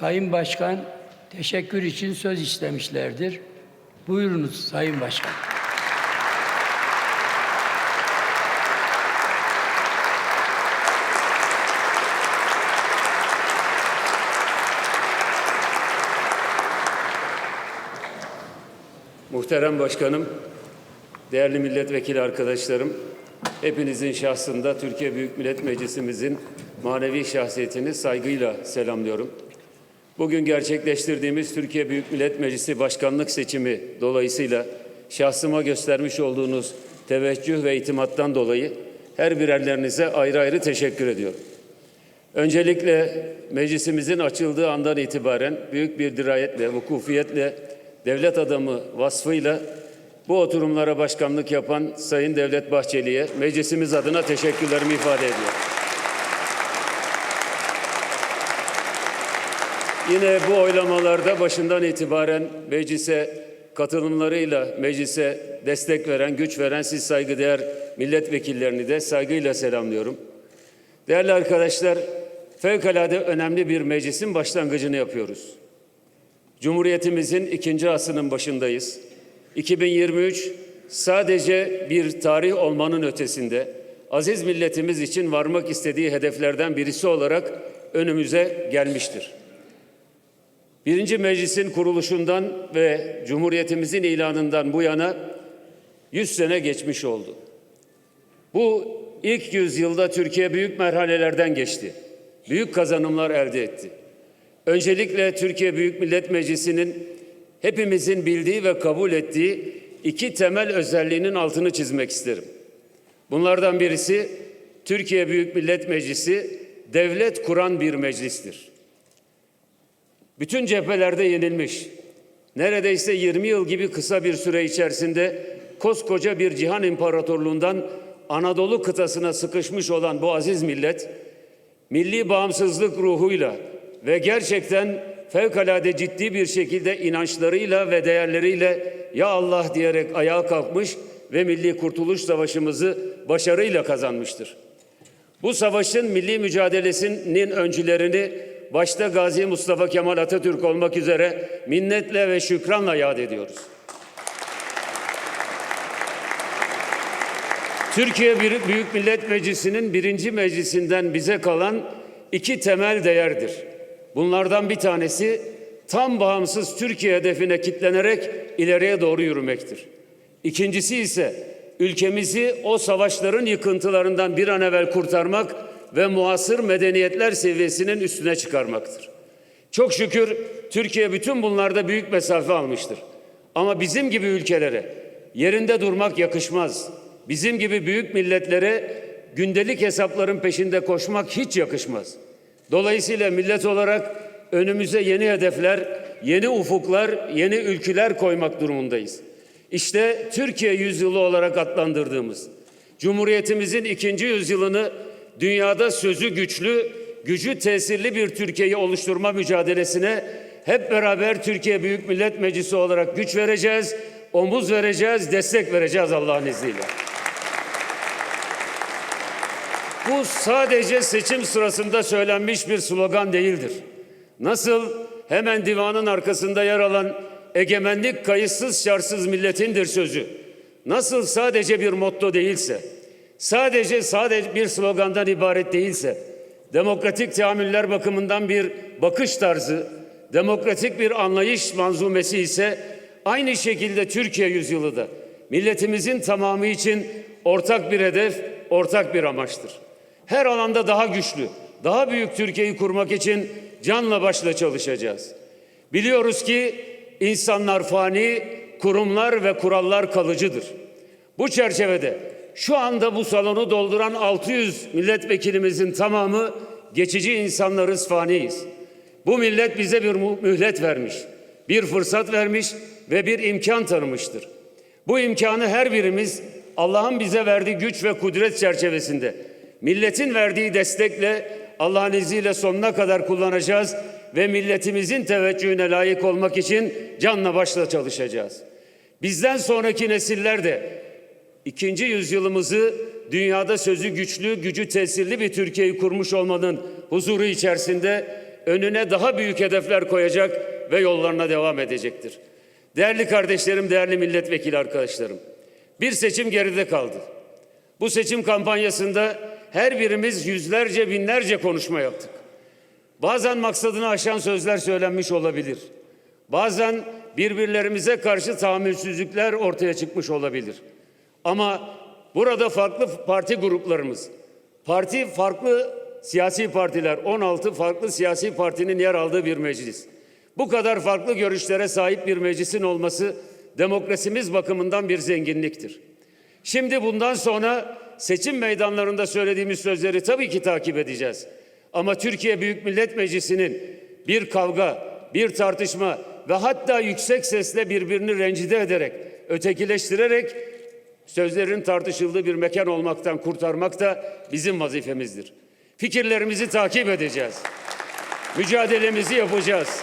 Sayın Başkan teşekkür için söz istemişlerdir. Buyurunuz Sayın Başkan. Muhterem Başkanım, değerli milletvekili arkadaşlarım, hepinizin şahsında Türkiye Büyük Millet Meclisimizin manevi şahsiyetini saygıyla selamlıyorum. Bugün gerçekleştirdiğimiz Türkiye Büyük Millet Meclisi Başkanlık seçimi dolayısıyla şahsıma göstermiş olduğunuz teveccüh ve itimattan dolayı her birerlerinize ayrı ayrı teşekkür ediyorum. Öncelikle meclisimizin açıldığı andan itibaren büyük bir dirayetle, vukufiyetle, devlet adamı vasfıyla bu oturumlara başkanlık yapan Sayın Devlet Bahçeli'ye meclisimiz adına teşekkürlerimi ifade ediyorum. Yine bu oylamalarda başından itibaren meclise katılımlarıyla meclise destek veren, güç veren siz saygıdeğer milletvekillerini de saygıyla selamlıyorum. Değerli arkadaşlar, fevkalade önemli bir meclisin başlangıcını yapıyoruz. Cumhuriyetimizin ikinci asrının başındayız. 2023 sadece bir tarih olmanın ötesinde aziz milletimiz için varmak istediği hedeflerden birisi olarak önümüze gelmiştir. Birinci meclisin kuruluşundan ve Cumhuriyetimizin ilanından bu yana 100 sene geçmiş oldu. Bu ilk yüzyılda Türkiye büyük merhalelerden geçti. Büyük kazanımlar elde etti. Öncelikle Türkiye Büyük Millet Meclisi'nin hepimizin bildiği ve kabul ettiği iki temel özelliğinin altını çizmek isterim. Bunlardan birisi Türkiye Büyük Millet Meclisi devlet kuran bir meclistir. Bütün cephelerde yenilmiş. Neredeyse 20 yıl gibi kısa bir süre içerisinde koskoca bir cihan imparatorluğundan Anadolu kıtasına sıkışmış olan bu aziz millet milli bağımsızlık ruhuyla ve gerçekten fevkalade ciddi bir şekilde inançlarıyla ve değerleriyle ya Allah diyerek ayağa kalkmış ve Milli Kurtuluş Savaşımızı başarıyla kazanmıştır. Bu savaşın milli mücadelesinin öncülerini başta Gazi Mustafa Kemal Atatürk olmak üzere minnetle ve şükranla yad ediyoruz. Türkiye Büyük Millet Meclisi'nin birinci meclisinden bize kalan iki temel değerdir. Bunlardan bir tanesi tam bağımsız Türkiye hedefine kitlenerek ileriye doğru yürümektir. İkincisi ise ülkemizi o savaşların yıkıntılarından bir an evvel kurtarmak ve muasır medeniyetler seviyesinin üstüne çıkarmaktır. Çok şükür Türkiye bütün bunlarda büyük mesafe almıştır. Ama bizim gibi ülkelere yerinde durmak yakışmaz. Bizim gibi büyük milletlere gündelik hesapların peşinde koşmak hiç yakışmaz. Dolayısıyla millet olarak önümüze yeni hedefler, yeni ufuklar, yeni ülküler koymak durumundayız. İşte Türkiye yüzyılı olarak adlandırdığımız Cumhuriyetimizin ikinci yüzyılını dünyada sözü güçlü, gücü tesirli bir Türkiye'yi oluşturma mücadelesine hep beraber Türkiye Büyük Millet Meclisi olarak güç vereceğiz, omuz vereceğiz, destek vereceğiz Allah'ın izniyle. Bu sadece seçim sırasında söylenmiş bir slogan değildir. Nasıl hemen divanın arkasında yer alan egemenlik kayıtsız şartsız milletindir sözü. Nasıl sadece bir motto değilse, sadece sadece bir slogandan ibaret değilse, demokratik teamüller bakımından bir bakış tarzı, demokratik bir anlayış manzumesi ise aynı şekilde Türkiye yüzyılı da milletimizin tamamı için ortak bir hedef, ortak bir amaçtır. Her alanda daha güçlü, daha büyük Türkiye'yi kurmak için canla başla çalışacağız. Biliyoruz ki insanlar fani, kurumlar ve kurallar kalıcıdır. Bu çerçevede şu anda bu salonu dolduran 600 milletvekilimizin tamamı geçici insanlarız, faniyiz. Bu millet bize bir mühlet vermiş, bir fırsat vermiş ve bir imkan tanımıştır. Bu imkanı her birimiz Allah'ın bize verdiği güç ve kudret çerçevesinde milletin verdiği destekle Allah'ın izniyle sonuna kadar kullanacağız ve milletimizin teveccühüne layık olmak için canla başla çalışacağız. Bizden sonraki nesiller de ikinci yüzyılımızı dünyada sözü güçlü, gücü tesirli bir Türkiye'yi kurmuş olmanın huzuru içerisinde önüne daha büyük hedefler koyacak ve yollarına devam edecektir. Değerli kardeşlerim, değerli milletvekili arkadaşlarım. Bir seçim geride kaldı. Bu seçim kampanyasında her birimiz yüzlerce binlerce konuşma yaptık. Bazen maksadını aşan sözler söylenmiş olabilir. Bazen birbirlerimize karşı tahammülsüzlükler ortaya çıkmış olabilir. Ama burada farklı parti gruplarımız, parti farklı siyasi partiler, 16 farklı siyasi partinin yer aldığı bir meclis. Bu kadar farklı görüşlere sahip bir meclisin olması demokrasimiz bakımından bir zenginliktir. Şimdi bundan sonra seçim meydanlarında söylediğimiz sözleri tabii ki takip edeceğiz. Ama Türkiye Büyük Millet Meclisi'nin bir kavga, bir tartışma ve hatta yüksek sesle birbirini rencide ederek, ötekileştirerek sözlerin tartışıldığı bir mekan olmaktan kurtarmak da bizim vazifemizdir. Fikirlerimizi takip edeceğiz. Mücadelemizi yapacağız.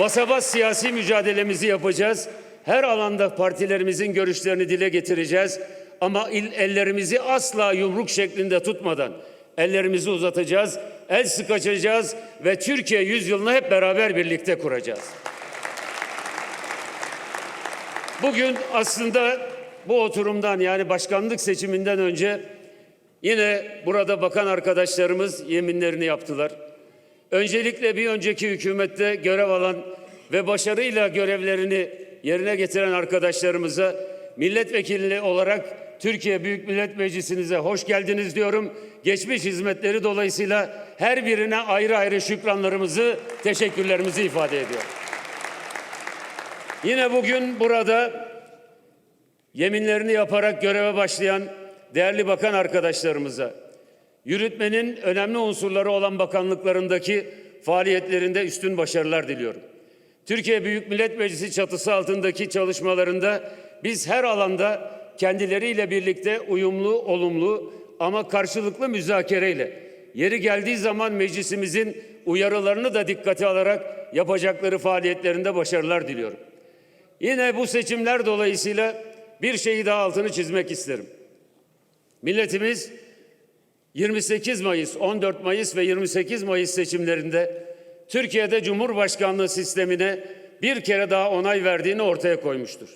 Basa bas siyasi mücadelemizi yapacağız. Her alanda partilerimizin görüşlerini dile getireceğiz. Ama il- ellerimizi asla yumruk şeklinde tutmadan ellerimizi uzatacağız, el sıkacağız ve Türkiye yüzyılını hep beraber birlikte kuracağız. Bugün aslında bu oturumdan yani başkanlık seçiminden önce yine burada bakan arkadaşlarımız yeminlerini yaptılar. Öncelikle bir önceki hükümette görev alan ve başarıyla görevlerini yerine getiren arkadaşlarımıza milletvekili olarak Türkiye Büyük Millet Meclisi'nize hoş geldiniz diyorum. Geçmiş hizmetleri dolayısıyla her birine ayrı ayrı şükranlarımızı, teşekkürlerimizi ifade ediyorum. Yine bugün burada yeminlerini yaparak göreve başlayan değerli bakan arkadaşlarımıza, yürütmenin önemli unsurları olan bakanlıklarındaki faaliyetlerinde üstün başarılar diliyorum. Türkiye Büyük Millet Meclisi çatısı altındaki çalışmalarında biz her alanda kendileriyle birlikte uyumlu, olumlu ama karşılıklı müzakereyle yeri geldiği zaman meclisimizin uyarılarını da dikkate alarak yapacakları faaliyetlerinde başarılar diliyorum. Yine bu seçimler dolayısıyla bir şeyi daha altını çizmek isterim. Milletimiz 28 Mayıs, 14 Mayıs ve 28 Mayıs seçimlerinde Türkiye'de Cumhurbaşkanlığı sistemine bir kere daha onay verdiğini ortaya koymuştur.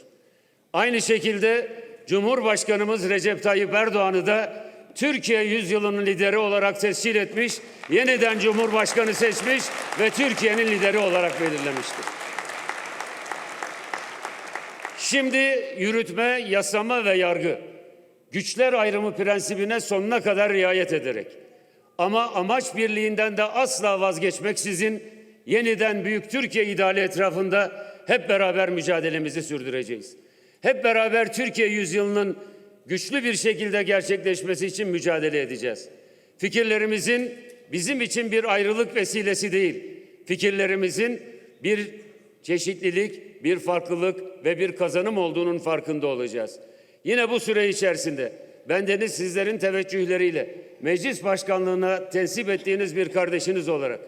Aynı şekilde Cumhurbaşkanımız Recep Tayyip Erdoğan'ı da Türkiye yüzyılının lideri olarak tescil etmiş, yeniden Cumhurbaşkanı seçmiş ve Türkiye'nin lideri olarak belirlemiştir. Şimdi yürütme, yasama ve yargı güçler ayrımı prensibine sonuna kadar riayet ederek ama amaç birliğinden de asla vazgeçmeksizin yeniden büyük Türkiye ideali etrafında hep beraber mücadelemizi sürdüreceğiz. Hep beraber Türkiye yüzyılının güçlü bir şekilde gerçekleşmesi için mücadele edeceğiz. Fikirlerimizin bizim için bir ayrılık vesilesi değil, fikirlerimizin bir çeşitlilik, bir farklılık ve bir kazanım olduğunun farkında olacağız. Yine bu süre içerisinde bendeniz sizlerin teveccühleriyle meclis başkanlığına tensip ettiğiniz bir kardeşiniz olarak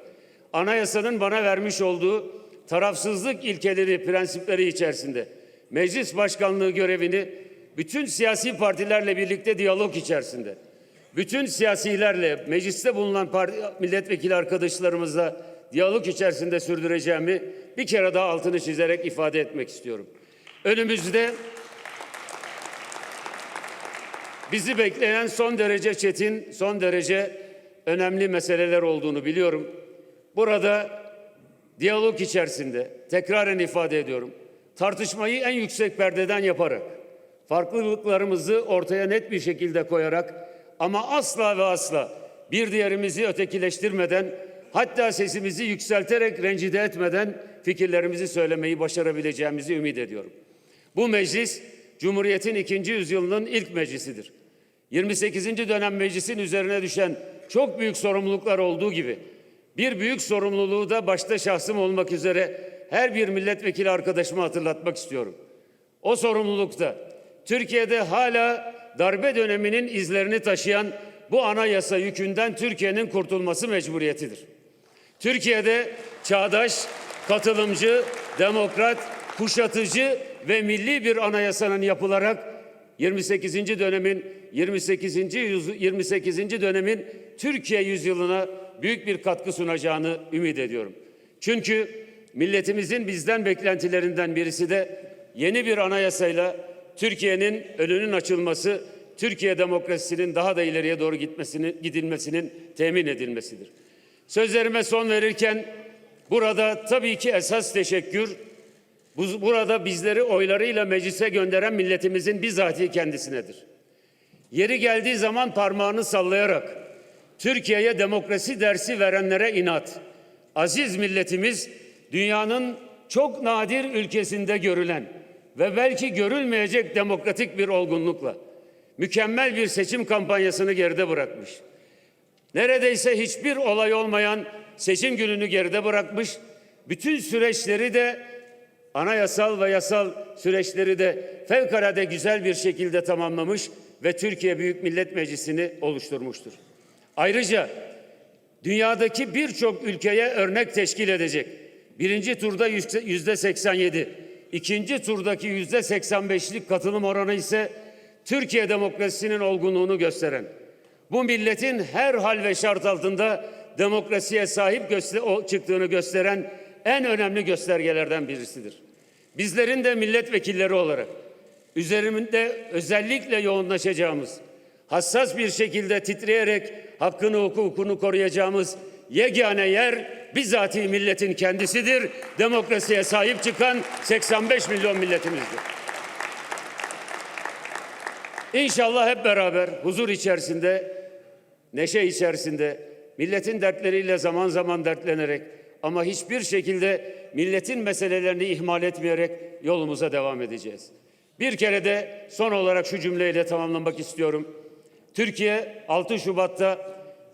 anayasanın bana vermiş olduğu tarafsızlık ilkeleri, prensipleri içerisinde meclis başkanlığı görevini bütün siyasi partilerle birlikte diyalog içerisinde, bütün siyasilerle, mecliste bulunan parti, milletvekili arkadaşlarımızla diyalog içerisinde sürdüreceğimi bir kere daha altını çizerek ifade etmek istiyorum. Önümüzde bizi bekleyen son derece çetin, son derece önemli meseleler olduğunu biliyorum. Burada diyalog içerisinde tekraren ifade ediyorum. Tartışmayı en yüksek perdeden yaparak, farklılıklarımızı ortaya net bir şekilde koyarak ama asla ve asla bir diğerimizi ötekileştirmeden, hatta sesimizi yükselterek rencide etmeden fikirlerimizi söylemeyi başarabileceğimizi ümit ediyorum. Bu meclis Cumhuriyet'in ikinci yüzyılının ilk meclisidir. 28. dönem meclisin üzerine düşen çok büyük sorumluluklar olduğu gibi bir büyük sorumluluğu da başta şahsım olmak üzere her bir milletvekili arkadaşıma hatırlatmak istiyorum. O sorumlulukta Türkiye'de hala darbe döneminin izlerini taşıyan bu anayasa yükünden Türkiye'nin kurtulması mecburiyetidir. Türkiye'de çağdaş, katılımcı, demokrat, kuşatıcı ve milli bir anayasanın yapılarak 28. dönemin 28. yüz- 28. dönemin Türkiye yüzyılına büyük bir katkı sunacağını ümit ediyorum. Çünkü milletimizin bizden beklentilerinden birisi de yeni bir anayasayla Türkiye'nin önünün açılması, Türkiye demokrasisinin daha da ileriye doğru gitmesini, gidilmesinin temin edilmesidir. Sözlerime son verirken burada tabii ki esas teşekkür bu- burada bizleri oylarıyla meclise gönderen milletimizin bizatihi kendisinedir. Yeri geldiği zaman parmağını sallayarak Türkiye'ye demokrasi dersi verenlere inat. Aziz milletimiz dünyanın çok nadir ülkesinde görülen ve belki görülmeyecek demokratik bir olgunlukla mükemmel bir seçim kampanyasını geride bırakmış. Neredeyse hiçbir olay olmayan seçim gününü geride bırakmış. Bütün süreçleri de anayasal ve yasal süreçleri de fevkalade güzel bir şekilde tamamlamış ve Türkiye Büyük Millet Meclisi'ni oluşturmuştur. Ayrıca dünyadaki birçok ülkeye örnek teşkil edecek. Birinci turda yüzde 87, ikinci turdaki yüzde 85'lik katılım oranı ise Türkiye demokrasisinin olgunluğunu gösteren, bu milletin her hal ve şart altında demokrasiye sahip göster çıktığını gösteren en önemli göstergelerden birisidir. Bizlerin de milletvekilleri olarak üzerimde özellikle yoğunlaşacağımız, hassas bir şekilde titreyerek hakkını hukukunu koruyacağımız yegane yer bizatihi milletin kendisidir. Demokrasiye sahip çıkan 85 milyon milletimizdir. İnşallah hep beraber huzur içerisinde, neşe içerisinde, milletin dertleriyle zaman zaman dertlenerek ama hiçbir şekilde milletin meselelerini ihmal etmeyerek yolumuza devam edeceğiz. Bir kere de son olarak şu cümleyle tamamlamak istiyorum. Türkiye 6 Şubat'ta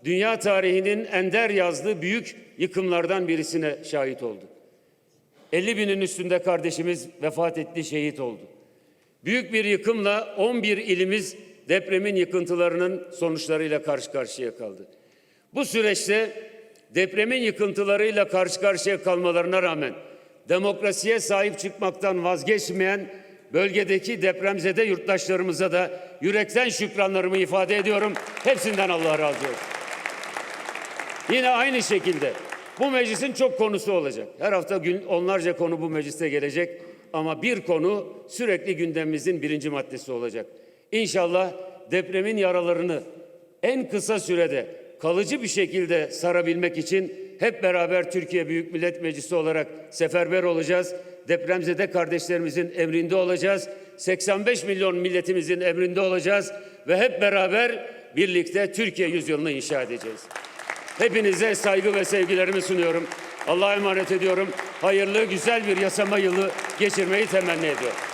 dünya tarihinin ender yazdığı büyük yıkımlardan birisine şahit oldu. 50 binin üstünde kardeşimiz vefat etti, şehit oldu. Büyük bir yıkımla 11 ilimiz depremin yıkıntılarının sonuçlarıyla karşı karşıya kaldı. Bu süreçte depremin yıkıntılarıyla karşı karşıya kalmalarına rağmen demokrasiye sahip çıkmaktan vazgeçmeyen bölgedeki depremzede yurttaşlarımıza da yürekten şükranlarımı ifade ediyorum. Hepsinden Allah razı olsun. Yine aynı şekilde bu meclisin çok konusu olacak. Her hafta gün onlarca konu bu mecliste gelecek ama bir konu sürekli gündemimizin birinci maddesi olacak. İnşallah depremin yaralarını en kısa sürede kalıcı bir şekilde sarabilmek için hep beraber Türkiye Büyük Millet Meclisi olarak seferber olacağız. Depremzede kardeşlerimizin emrinde olacağız. 85 milyon milletimizin emrinde olacağız ve hep beraber birlikte Türkiye yüzyılını inşa edeceğiz. Hepinize saygı ve sevgilerimi sunuyorum. Allah'a emanet ediyorum. Hayırlı, güzel bir yasama yılı geçirmeyi temenni ediyorum.